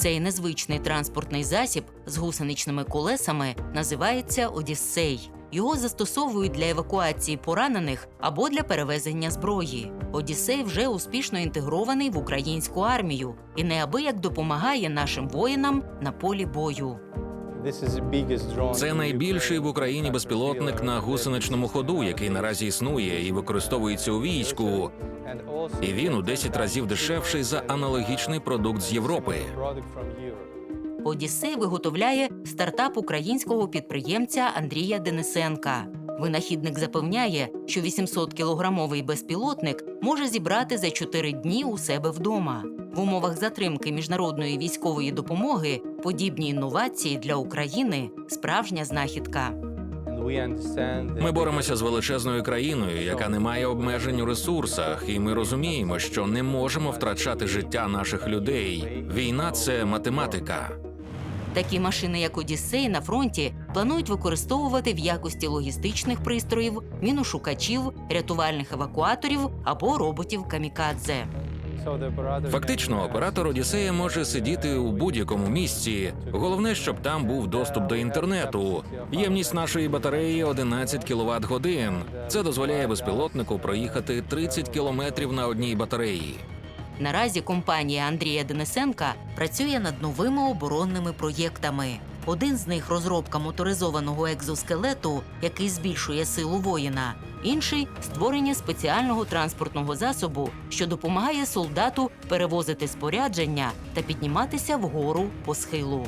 Цей незвичний транспортний засіб з гусеничними колесами називається Одіссей. Його застосовують для евакуації поранених або для перевезення зброї. Одіссей вже успішно інтегрований в українську армію і неабияк допомагає нашим воїнам на полі бою. Це найбільший в Україні безпілотник на гусеничному ходу, який наразі існує і використовується у війську. І він у 10 разів дешевший за аналогічний продукт з Європи. Одіссей виготовляє стартап українського підприємця Андрія Денисенка. Винахідник запевняє, що 800-кілограмовий безпілотник може зібрати за 4 дні у себе вдома. В умовах затримки міжнародної військової допомоги подібні інновації для України справжня знахідка. Ми боремося з величезною країною, яка не має обмежень у ресурсах, і ми розуміємо, що не можемо втрачати життя наших людей. Війна це математика. Такі машини, як Одіссей, на фронті планують використовувати в якості логістичних пристроїв, міношукачів, рятувальних евакуаторів або роботів камікадзе. Фактично, оператор Одіссея може сидіти у будь-якому місці. Головне, щоб там був доступ до інтернету. Ємність нашої батареї 11 кВт годин. Це дозволяє безпілотнику проїхати 30 кілометрів на одній батареї. Наразі компанія Андрія Денисенка працює над новими оборонними проєктами. Один з них розробка моторизованого екзоскелету, який збільшує силу воїна. Інший створення спеціального транспортного засобу, що допомагає солдату перевозити спорядження та підніматися вгору по схилу.